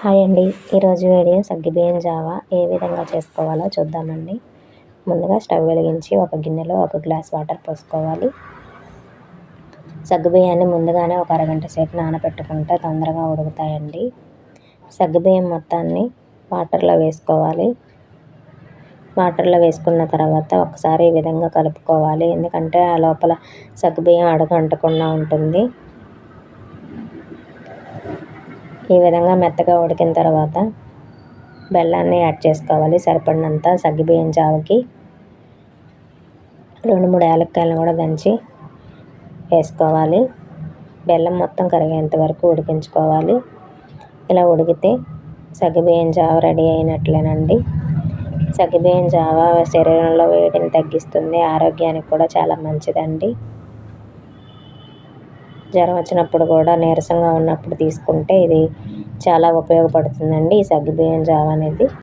Hi అండి. ఈరోజు video సగ్గిబియ్యం Java ఏ విధంగా చేసుకోవాలో చూద్దామండి. ముందుగా స్టవ్ వెలిగించి ఒక గిన్నెలో ఒక గ్లాస్ వాటర్ పోసుకోవాలి. సగ్గుబియ్యాన్ని ముందుగానే ఒక అరగంట సేపు నానబెట్టుకుంటే తొందరగా ఉడుకుతాయండి. సగ్గుబియ్యం మొత్తాన్ని వాటర్లో వేసుకోవాలి. వాటర్లో వేసుకున్న తర్వాత ఒకసారి ఈ విధంగా కలుపుకోవాలి. ఎందుకంటే ఆ లోపల సగ్గుబియ్యం అడుగు అంటకుండా ఉంటుంది. ఈ విధంగా మెత్తగా ఉడికిన తర్వాత బెల్లాన్ని యాడ్ చేసుకోవాలి. సరిపడినంత సగ్గిబియ్యం జావకి రెండు మూడు యాలక్కాయలను కూడా దంచి వేసుకోవాలి. బెల్లం మొత్తం కరిగేంత వరకు ఉడికించుకోవాలి. ఇలా ఉడికితే సగ్గుబియ్యం జావ రెడీ అయినట్లేనండి. సగ్గుబియ్యం జావ శరీరంలో వేడిని తగ్గిస్తుంది. ఆరోగ్యానికి కూడా చాలా మంచిదండి. జ్వరం వచ్చినప్పుడు కూడా నీరసంగా ఉన్నప్పుడు తీసుకుంటే ఇది చాలా ఉపయోగపడుతుందండి ఈ సగ్గుబియ్యం జావ అనేది.